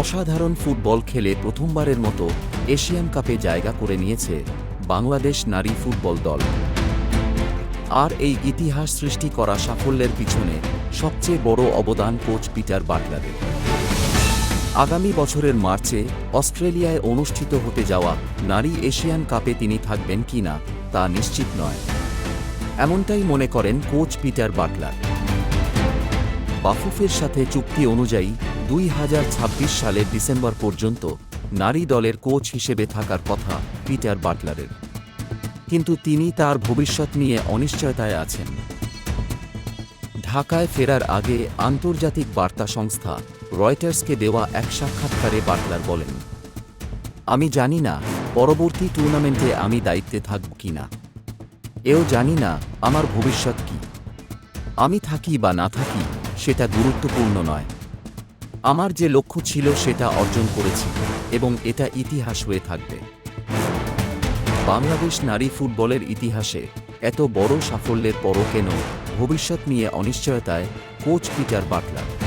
অসাধারণ ফুটবল খেলে প্রথমবারের মতো এশিয়ান কাপে জায়গা করে নিয়েছে বাংলাদেশ নারী ফুটবল দল। আর এই ইতিহাস সৃষ্টি করা সাফল্যের পিছনে সবচেয়ে বড় অবদান কোচ পিটার বাটলারের। আগামী বছরের মার্চে অস্ট্রেলিয়ায় অনুষ্ঠিত হতে যাওয়া নারী এশিয়ান কাপে তিনি থাকবেন কিনা তা নিশ্চিত নয়। এমনটাই মনে করেন কোচ পিটার বাটলার। বাফুফের সাথে চুক্তি অনুযায়ী দুই হাজার ছাব্বিশ সালের ডিসেম্বর পর্যন্ত নারী দলের কোচ হিসেবে থাকার কথা পিটার বাটলারের। কিন্তু তিনি তার ভবিষ্যৎ নিয়ে অনিশ্চয়তায় আছেন। ঢাকায় ফেরার আগে আন্তর্জাতিক বার্তা সংস্থা রয়টার্সকে দেওয়া এক সাক্ষাৎকারে বাটলার বলেন, আমি জানি না পরবর্তী টুর্নামেন্টে আমি দায়িত্বে থাকব কিনা এও জানি না আমার ভবিষ্যৎ কি। আমি থাকি বা না থাকি সেটা গুরুত্বপূর্ণ নয়। আমার যে লক্ষ্য ছিল সেটা অর্জন করেছি এবং এটা ইতিহাস হয়ে থাকবে। বাংলাদেশ নারী ফুটবলের ইতিহাসে এত বড় সাফল্যের পরও কেন ভবিষ্যৎ নিয়ে অনিশ্চয়তায় কোচ পিটার বাটলার?